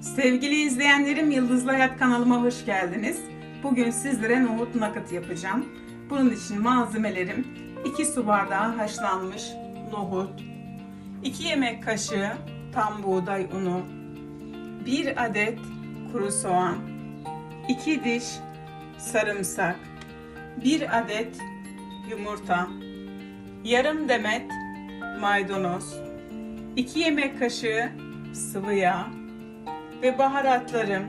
Sevgili izleyenlerim Yıldızlı Hayat kanalıma hoş geldiniz. Bugün sizlere nohut nakıt yapacağım. Bunun için malzemelerim 2 su bardağı haşlanmış nohut, 2 yemek kaşığı tam buğday unu, 1 adet kuru soğan, 2 diş sarımsak, 1 adet yumurta, yarım demet maydanoz, 2 yemek kaşığı sıvı yağ, ve baharatlarım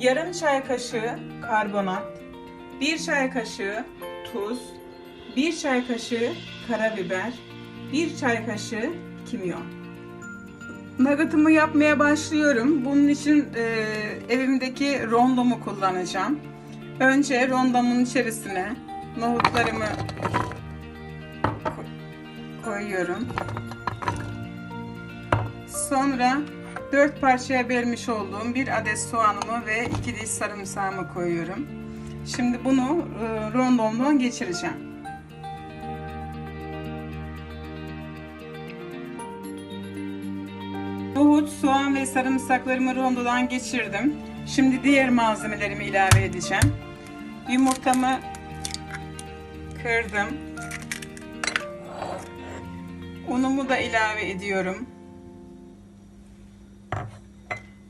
yarım çay kaşığı karbonat, bir çay kaşığı tuz, bir çay kaşığı karabiber, bir çay kaşığı kimyon. Nugget'ımı yapmaya başlıyorum. Bunun için e, evimdeki rondomu kullanacağım. Önce rondomun içerisine nohutlarımı ko- koyuyorum. Sonra 4 parçaya bölmüş olduğum bir adet soğanımı ve 2 diş sarımsağımı koyuyorum. Şimdi bunu e, rondomdan geçireceğim. Nohut, soğan ve sarımsaklarımı rondodan geçirdim. Şimdi diğer malzemelerimi ilave edeceğim. Yumurtamı kırdım. Unumu da ilave ediyorum.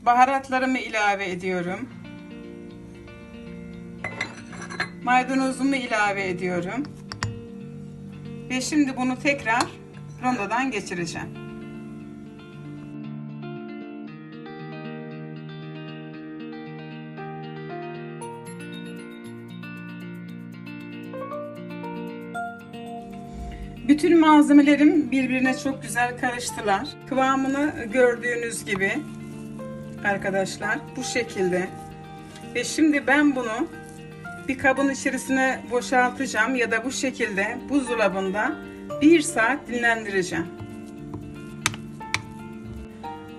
Baharatlarımı ilave ediyorum. Maydanozumu ilave ediyorum. Ve şimdi bunu tekrar rondodan geçireceğim. Bütün malzemelerim birbirine çok güzel karıştılar. Kıvamını gördüğünüz gibi arkadaşlar bu şekilde. Ve şimdi ben bunu bir kabın içerisine boşaltacağım ya da bu şekilde buzdolabında bir saat dinlendireceğim.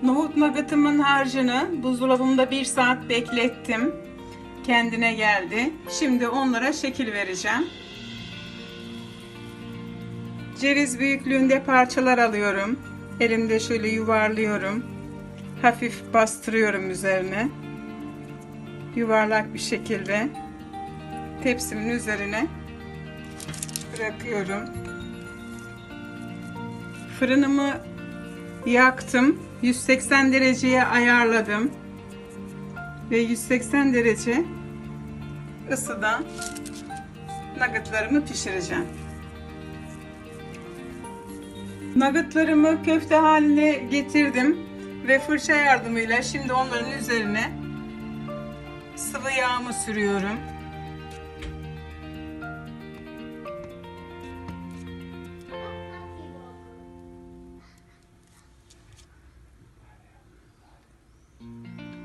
Nohut nuggetımın harcını buzdolabında bir saat beklettim. Kendine geldi. Şimdi onlara şekil vereceğim. Ceviz büyüklüğünde parçalar alıyorum. Elimde şöyle yuvarlıyorum. Hafif bastırıyorum üzerine. Yuvarlak bir şekilde tepsimin üzerine bırakıyorum. Fırınımı yaktım. 180 dereceye ayarladım. Ve 180 derece ısıda nuggetlarımı pişireceğim. Nuggetlarımı köfte haline getirdim ve fırça yardımıyla şimdi onların üzerine sıvı yağımı sürüyorum.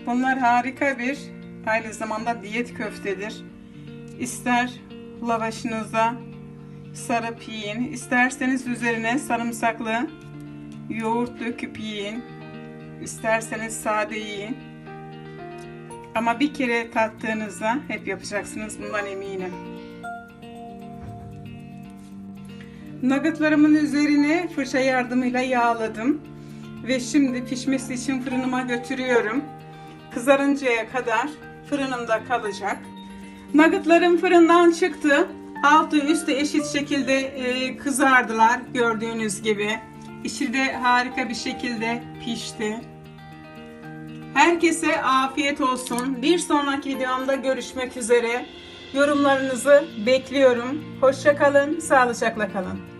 Bunlar harika bir aynı zamanda diyet köftedir. İster lavaşınıza sarıp yiyin, isterseniz üzerine sarımsaklı yoğurt döküp yiyin. İsterseniz sade yiyin. Ama bir kere tattığınızda hep yapacaksınız bundan eminim. Nuggetlarımın üzerine fırça yardımıyla yağladım. Ve şimdi pişmesi için fırınıma götürüyorum. Kızarıncaya kadar fırınımda kalacak. Nuggetlarım fırından çıktı. Altı üstü eşit şekilde e, kızardılar gördüğünüz gibi. İçi de harika bir şekilde pişti. Herkese afiyet olsun. Bir sonraki videomda görüşmek üzere. Yorumlarınızı bekliyorum. Hoşça kalın, sağlıcakla kalın.